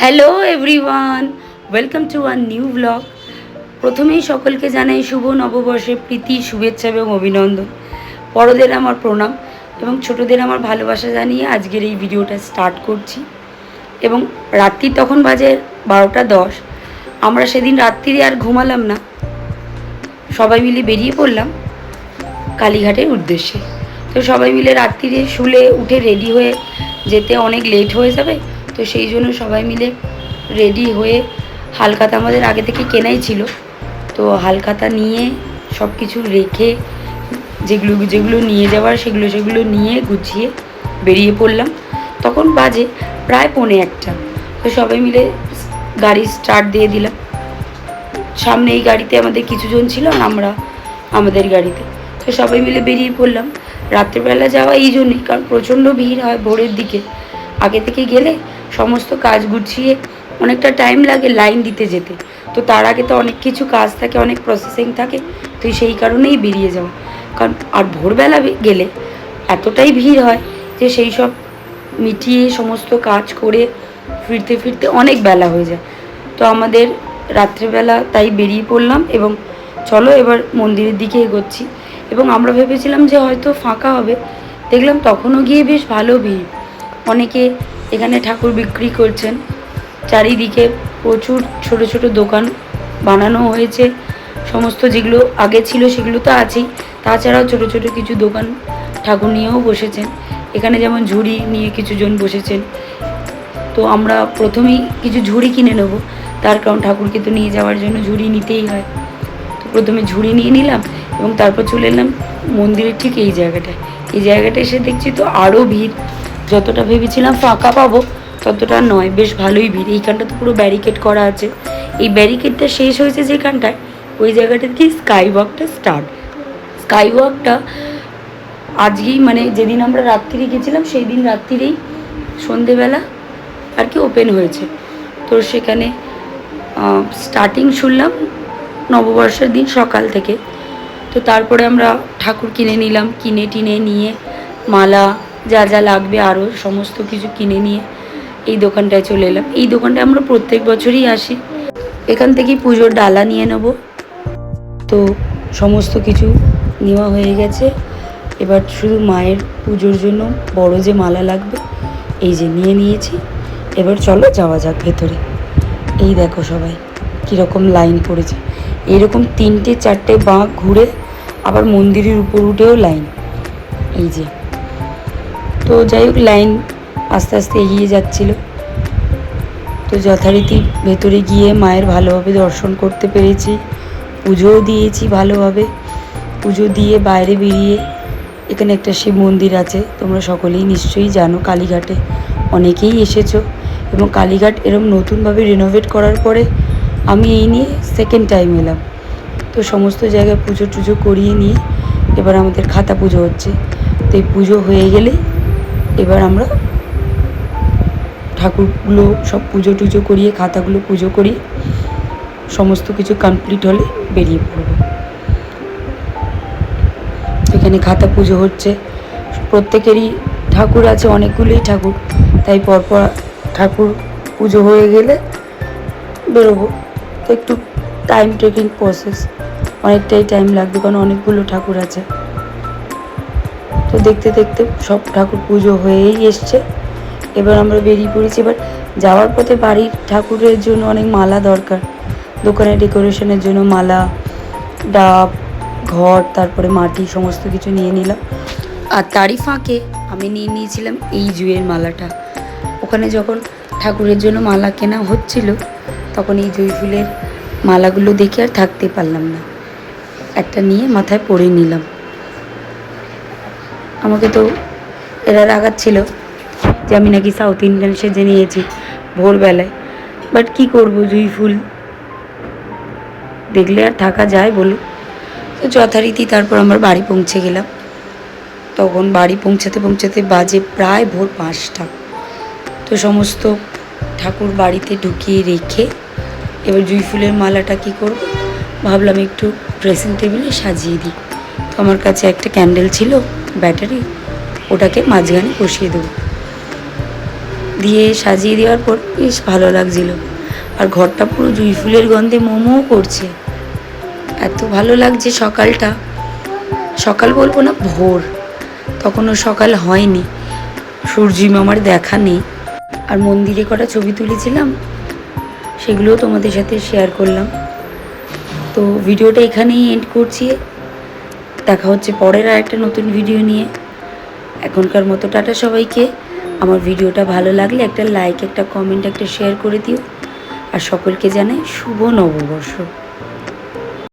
Hello everyone welcome to an new blog প্রথমেই সকলকে জানাই শুভ নববর্ষের প্রীতি, শুভেচ্ছা এবং অভিনন্দন। বড়দের আমার প্রণাম এবং ছোটদের আমার ভালোবাসা জানিয়ে আজকের এই ভিডিওটা স্টার্ট করছি। এবং রাত্রি তখন বাজে বারোটা দশ। আমরা সেদিন রাত্রিরে আর ঘুমালাম না। সবাই মিলে বেরিয়ে পড়লাম কালীঘাটের উদ্দেশ্যে। তো সবাই মিলে রাত্রিরে শুলে উঠে রেডি হয়ে যেতে অনেক লেট হয়ে যাবে। তো সেই জন্য সবাই মিলে রেডি হয়ে হালখাতা আমাদের আগে থেকে কেনাই ছিল। তো হালখাতা নিয়ে সব কিছু রেখে যেগুলো যেগুলো নিয়ে যাওয়ার সেগুলো সেগুলো নিয়ে গুছিয়ে বেরিয়ে পড়লাম। তখন বাজে প্রায় পৌনে একটা। তো সবাই মিলে গাড়ি স্টার্ট দিয়ে দিলাম। সামনে এই গাড়িতে আমাদের কিছুজন ছিল আমরা আমাদের গাড়িতে। তো সবাই মিলে বেরিয়ে পড়লাম। রাত্রেবেলা যাওয়া এই জন্যই, কারণ প্রচণ্ড ভিড় হয় ভোরের দিকে। আগে থেকে গেলে সমস্ত কাজ গুছিয়ে অনেকটা টাইম লাগে লাইন দিতে যেতে। তো তার আগে তো অনেক কিছু কাজ থাকে, অনেক প্রসেসিং থাকে, তো সেই কারণেই বেরিয়ে যাওয়া। কারণ আর ভোরবেলা গেলে এতটাই ভিড় হয় যে সেই সব মিটিয়ে সমস্ত কাজ করে ফিরতে ফিরতে অনেক বেলা হয়ে যায়। তো আমাদের রাত্রেবেলা তাই বেরিয়ে পড়লাম এবং চলো এবার মন্দিরের দিকে এগোচ্ছি। এবং আমরা ভেবেছিলাম যে হয়তো ফাঁকা হবে, দেখলাম তখনও গিয়ে বেশ ভালো ভিড়। অনেকে এখানে ঠাকুর বিক্রি করছেন। চারিদিকে প্রচুর ছোট ছোট দোকান বানানো হয়েছে। সমস্ত যেগুলো আগে ছিল সেগুলো তো আছেই। তাছাড়াও ছোট ছোট কিছু দোকান ঠাকুর নিয়েও বসেছেন। এখানে যেমন ঝুড়ি নিয়ে কিছুজন বসেছেন। তো আমরা প্রথমেই কিছু ঝুড়ি কিনে নেব। তার কারণ ঠাকুরকে তো নিয়ে যাওয়ার জন্য ঝুড়ি নিতেই হয়। তো প্রথমে ঝুড়ি নিয়ে নিলাম এবং তারপর চলে এলাম মন্দিরের ঠিক এই জায়গাটায়। এই জায়গাটা এসে দেখছি তো আরও ভিড়। যতটা ভেবেছিলাম ফাঁকা পাবো, ততটা নয়। বেশ ভালোই ভিড়। এইখানটা তো পুরো ব্যারিকেড করা আছে। এই ব্যারিকেডটা শেষ হয়েছে যেখানটায় ওই জায়গাটা থেকে স্কাই ওয়াকটা স্টার্ট স্কাই ওয়াকটা আজকেই মানে যেদিন আমরা রাত্রিরে গেছিলাম সেই দিন রাত্রিরেই সন্ধেবেলা আর কি ওপেন হয়েছে। তো সেখানে স্টার্টিং শুনলাম নববর্ষের দিন সকাল থেকে। তো তারপরে আমরা ঠাকুর কিনে নিলাম। কিনে টিনে নিয়ে মালা যা যা লাগবে আরও সমস্ত কিছু কিনে নিয়ে এই দোকানটায় চলে এলাম। এই দোকানটায় আমরা প্রত্যেক বছরই আসি। এখান থেকেই পুজোর ডালা নিয়ে নেব। তো সমস্ত কিছু নেওয়া হয়ে গেছে। এবার শুধু মায়ের পুজোর জন্য বড় যে মালা লাগবে, এই যে নিয়ে নিয়েছি। এবার চলো যাওয়া যাক ভেতরে। এই দেখো সবাই, কীরকম লাইন পড়েছে। এরকম তিনটে চারটে বাঁক ঘুরে আবার মন্দিরের উপর উঠেও লাইন। এই যে। তো যাই হোক লাইন আস্তে আস্তে এগিয়ে যাচ্ছিল। তো যথারীতি ভেতরে গিয়ে মায়ের ভালোভাবে দর্শন করতে পেরেছি। পুজোও দিয়েছি ভালোভাবে। পুজো দিয়ে বাইরে বেরিয়ে এখানে একটা শিব মন্দির আছে, তোমরা সকলেই নিশ্চয়ই জানো, কালীঘাটে অনেকেই এসেছ। এবং কালীঘাট এরম নতুনভাবে রিনোভেট করার পরে আমি এই নিয়ে সেকেন্ড টাইম এলাম। তো সমস্ত জায়গায় পুজো টুজো করিয়ে নিয়ে এবার আমাদের খাতা পুজো হচ্ছে। তো এই পুজো হয়ে গেলে এবার আমরা ঠাকুরগুলো সব পুজো টুজো করিয়ে, খাতাগুলো পুজো করি, সমস্ত কিছু কমপ্লিট হলে বেরিয়ে পড়ব। এখানে খাতা পুজো হচ্ছে। প্রত্যেকেরই ঠাকুর আছে, অনেকগুলোই ঠাকুর। তাই পরপর ঠাকুর পুজো হয়ে গেলে বেরোবো। তো একটু টাইম টেকিং প্রসেস অনেকটাই টাইম লাগবে, কারণ অনেকগুলো ঠাকুর আছে। তো দেখতে দেখতে সব ঠাকুর পুজো হয়েই এসছে। এবার আমরা বেরিয়ে পড়েছি। এবার যাওয়ার পথে বাড়ির ঠাকুরের জন্য অনেক মালা দরকার। দোকানে ডেকোরেশনের জন্য মালা, ডাব, ঘর, তারপরে মাটি, সমস্ত কিছু নিয়ে নিলাম। আর তারই ফাঁকে আমি নিয়ে নিয়েছিলাম এই জুয়ের মালাটা। ওখানে যখন ঠাকুরের জন্য মালা কেনা হচ্ছিল, তখন এই জুঁই ফুলের মালাগুলো দেখে আর থাকতে পারলাম না। একটা নিয়ে মাথায় পরে নিলাম। আমাকে তো এরা রাগাচ্ছিল যে আমি নাকি সাউথ ইন্ডিয়ান সেজে নিয়েছি ভোরবেলায়। বাট কি করব জুঁই ফুল দেখলে আর থাকা যায় বলো তো যথারীতি তারপর আমার বাড়ি পৌঁছে গেলাম। তখন বাড়ি পৌঁছাতে পৌঁছাতে বাজে প্রায় ভোর পাঁচটা। তো সমস্ত ঠাকুর বাড়িতে ঢুকিয়ে রেখে এবার জুঁই ফুলের মালাটা কী করব? ভাবলাম একটু ড্রেসিং টেবিলে সাজিয়ে দিই। তো আমার কাছে একটা ক্যান্ডেল ছিল। ব্যাটারি ওটাকে মাঝখানে বসিয়ে দেবো। দিয়ে সাজিয়ে দেওয়ার পর বেশ ভালো লাগছিল। আর ঘরটা পুরো জুঁই ফুলের গন্ধে মোমো করছে। এত ভালো লাগছে সকালটা। সকাল বলব না, ভোর। তখনও সকাল হয়নি। সূর্যি মামার দেখা নেই। আর মন্দিরে কটা ছবি তুলেছিলাম, সেগুলোও তোমাদের সাথে শেয়ার করলাম। তো ভিডিওটা এখানেই এন্ড করছি। দেখা হচ্ছে পরের আর একটা নতুন ভিডিও নিয়ে। এখনকার মতো টাটা সবাইকে। আমার ভিডিওটা ভালো লাগলে একটা লাইক একটা কমেন্ট একটা শেয়ার করে দিও। আর সকলকে জানাই শুভ নববর্ষ।